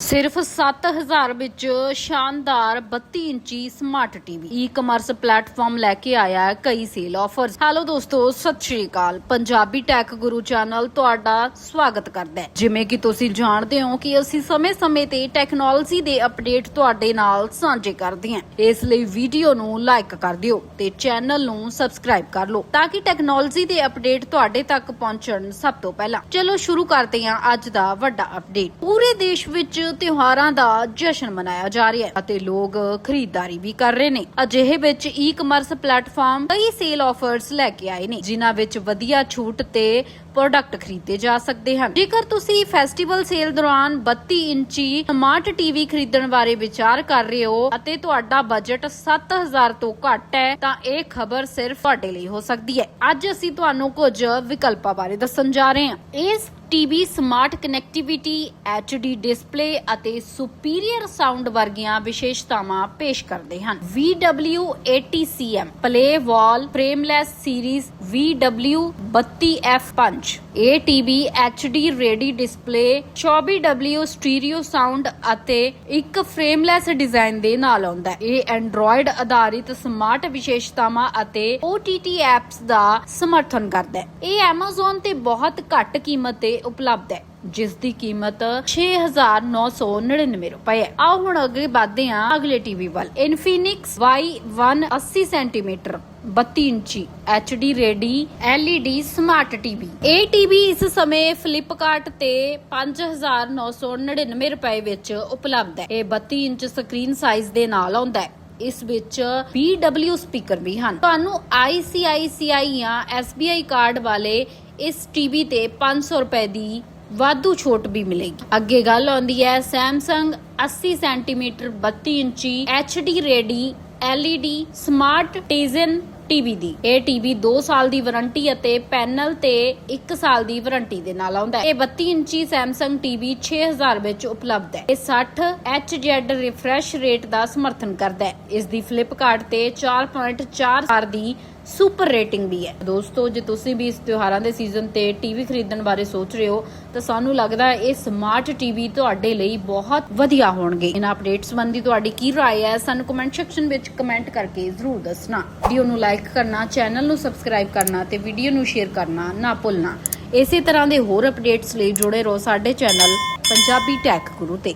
ਸਿਰਫ 7000 ਵਿੱਚ ਸ਼ਾਨਦਾਰ 32 ਇੰਚੀ ਸਮਾਰਟ ਟੀਵੀ ਈ-ਕਮਰਸ ਪਲੇਟਫਾਰਮ ਲੈ ਕੇ ਆਇਆ ਹੈ ਕਈ ਸੇਲ ਆਫਰਸ ਹੈਲੋ ਦੋਸਤੋ, ਸਤਿ ਸ਼੍ਰੀ ਅਕਾਲ। ਪੰਜਾਬੀ ਟੈਕ ਗੁਰੂ ਚੈਨਲ ਤੁਹਾਡਾ ਸਵਾਗਤ ਕਰਦਾ ਹੈ। ਜਿਵੇਂ ਕਿ ਤੁਸੀਂ ਜਾਣਦੇ ਹੋ ਕਿ ਅਸੀਂ ਸਮੇਂ-ਸਮੇਂ ਤੇ ਟੈਕਨੋਲੋਜੀ ਦੇ ਅਪਡੇਟ ਤੁਹਾਡੇ ਨਾਲ ਸਾਂਝੇ ਕਰਦੇ ਹਾਂ। ਇਸ ਲਈ ਵੀਡੀਓ ਨੂੰ ਲਾਈਕ ਕਰ ਦਿਓ ਤੇ ਚੈਨਲ ਨੂੰ ਸਬਸਕ੍ਰਾਈਬ ਕਰ ਲਓ ਤਾਂ ਕਿ ਟੈਕਨੋਲੋਜੀ ਦੇ ਅਪਡੇਟ ਤੁਹਾਡੇ ਤੱਕ ਪਹੁੰਚਣ ਸਭ ਤੋਂ ਪਹਿਲਾਂ। ਚਲੋ ਸ਼ੁਰੂ ਕਰਦੇ ਹਾਂ ਅੱਜ ਦਾ ਵੱਡਾ ਅਪਡੇਟ ਪੂਰੇ ਦੇਸ਼ ਵਿੱਚ ਤਿਉਹਾਰਾਂ ਦਾ ਜਸ਼ਨ ਮਨਾਇਆ ਜਾ ਰਿਹਾ ਹੈ ਅਤੇ ਲੋਕ ਖਰੀਦਦਾਰੀ ਵੀ ਕਰ ਰਹੇ ਨੇ। ਅਜਿਹੇ ਵਿੱਚ ਈ-ਕਮਰਸ ਪਲੇਟਫਾਰਮ ਕਈ ਸੇਲ ਆਫਰਸ ਲੈ ਕੇ ਆਏ ਨੇ, ਜਿਨ੍ਹਾਂ ਵਿੱਚ ਵਧੀਆ ਛੂਟ ਤੇ ਪ੍ਰੋਡਕਟ ਖਰੀਦੇ ਜਾ ਸਕਦੇ ਹਨ। ਜੇਕਰ ਤੁਸੀਂ ਫੈਸਟੀਵਲ ਸੇਲ ਦੌਰਾਨ 32 ਇੰਚੀ ਸਮਾਰਟ ਟੀਵੀ ਖਰੀਦਣ ਬਾਰੇ ਵਿਚਾਰ ਕਰ ਰਹੇ ਹੋ ਅਤੇ ਤੁਹਾਡਾ ਬਜਟ 7000 ਤੋਂ ਘੱਟ ਹੈ, ਤਾਂ ਇਹ ਖਬਰ ਸਿਰਫ ਤੁਹਾਡੇ ਲਈ ਹੋ ਸਕਦੀ ਹੈ। ਅੱਜ ਅਸੀਂ ਤੁਹਾਨੂੰ ਕੁਝ ਵਿਕਲਪਾਂ ਬਾਰੇ ਦੱਸਣ ਜਾ ਰਹੇ ਹਾਂ। ਇਸ TV smart connectivity HD display ਅਤੇ ਸੁਪੀਰੀਅਰ ਸਾਊਂਡ ਵਰਗੀਆਂ ਵਿਸ਼ੇਸ਼ਤਾਵਾਂ ਪੇਸ਼ ਕਰਦੇ ਹਨ। VW80CM play wall, frameless series VW32F5 ਇਹ HD ready display 24W stereo sound ਅਤੇ ਇੱਕ ਫਰੇਮਲੈਸ ਡਿਜ਼ਾਈਨ ਦੇ ਨਾਲ ਆਉਂਦਾ ਹੈ। ਇਹ ਐਂਡਰੋਇਡ ਆਧਾਰਿਤ ਸਮਾਰਟ ਵਿਸ਼ੇਸ਼ਤਾਵਾਂ ਅਤੇ OTT ਐਪਸ ਦਾ ਸਮਰਥਨ ਕਰਦਾ ਹੈ। ਇਹ Amazon ਤੇ ਬਹੁਤ ਘੱਟ ਕੀਮਤ ਤੇ ਉਪਲਬਧ ਹੈ ਜਿਸ ਦੀ ਕੀਮਤ 6999 ਰੁਪਏ ਹੈ। ਆਓ ਹੁਣ ਅੱਗੇ ਵਧਦੇ ਹਾਂ ਅਗਲੇ ਟੀਵੀ ਵੱਲ। Infinix Y1 80 ਸੈਂਟੀਮੀਟਰ 32 ਇੰਚੀ HD ready LED smart TV. ਇਹ ਟੀਵੀ ਇਸ ਸਮੇਂ ਫਲਿੱਪਕਾਰਟ ਤੇ 5999 ਰੁਪਏ ਵਿੱਚ ਉਪਲਬਧ ਹੈ। ਇਹ 32 ਇੰਚ ਸਕਰੀਨ ਸਾਈਜ਼ ਦੇ ਨਾਲ ਆਉਂਦਾ ਹੈ। ਇਸ ਵਿੱਚ BW ਸਪੀਕਰ ਵੀ ਹਨ। ਤੁਹਾਨੂੰ ICICI ਜਾਂ SBI ਕਾਰਡ ਵਾਲੇ ਇਸ ਟੀਵੀ ਤੇ 500 ਰੁਪਏ ਦੀ ਵਾਧੂ ਛੋਟ ਵੀ ਮਿਲੇਗੀ। ਅੱਗੇ ਗੱਲ ਆਉਂਦੀ ਹੈ Samsung 80 ਸੈਂਟੀਮੀਟਰ 32 ਇੰਚੀ HD ready LED smart, Tizen TV ਦੀ। ਇਹ ਟੀਵੀ 2 ਸਾਲ ਦੀ ਵਾਰੰਟੀ ਅਤੇ ਪੈਨਲ ਤੇ 1 ਸਾਲ ਦੀ ਵਾਰੰਟੀ ਦੇ ਨਾਲ ਆਉਂਦਾ ਹੈ। ਇਹ 32 ਇੰਚੀ Samsung ਟੀਵੀ 6000 ਵਿੱਚ ਉਪਲਬਧ ਹੈ। ਇਹ 60 Hz ਰਿਫਰੈਸ਼ ਰੇਟ ਦਾ ਸਮਰਥਨ ਕਰਦਾ ਹੈ। ਇਸ ਦੀ ਫਲਿੱਪਕਾਰਟ ਤੇ 4.4 ਸਟਾਰ ਦੀ ਸੁਪਰ ਰੇਟਿੰਗ ਵੀ ਹੈ ਦੋਸਤੋ ਜੇ ਤੁਸੀਂ ਵੀ ਇਸ ਤਿਉਹਾਰਾਂ ਦੇ ਸੀਜ਼ਨ ਤੇ ਟੀਵੀ ਖਰੀਦਣ ਬਾਰੇ ਸੋਚ ਰਹੇ ਹੋ ਤਾਂ ਸਾਨੂੰ ਲੱਗਦਾ ਹੈ ਇਹ ਸਮਾਰਟ ਟੀਵੀ ਤੁਹਾਡੇ ਲਈ ਬਹੁਤ ਵਧੀਆ ਹੋਣਗੇ ਇਹਨਾਂ ਅਪਡੇਟ ਸੰਬੰਧੀ ਤੁਹਾਡੀ ਕੀ رائے ਹੈ ਸਾਨੂੰ ਕਮੈਂਟ ਸੈਕਸ਼ਨ ਵਿੱਚ ਕਮੈਂਟ ਕਰਕੇ ਜ਼ਰੂਰ ਦੱਸਣਾ ਵੀਡੀਓ ਨੂੰ ਲਾਈਕ ਕਰਨਾ ਚੈਨਲ ਨੂੰ ਸਬਸਕ੍ਰਾਈਬ ਕਰਨਾ ਤੇ ਵੀਡੀਓ ਨੂੰ ਸ਼ੇਅਰ ਕਰਨਾ ਨਾ ਭੁੱਲਣਾ ਇਸੇ ਤਰ੍ਹਾਂ ਦੇ ਹੋਰ ਅਪਡੇਟਸ ਲਈ ਜੁੜੇ ਰਹੋ ਸਾਡੇ ਚੈਨਲ ਪੰਜਾਬੀ ਟੈਕ ਗੁਰੂ ਤੇ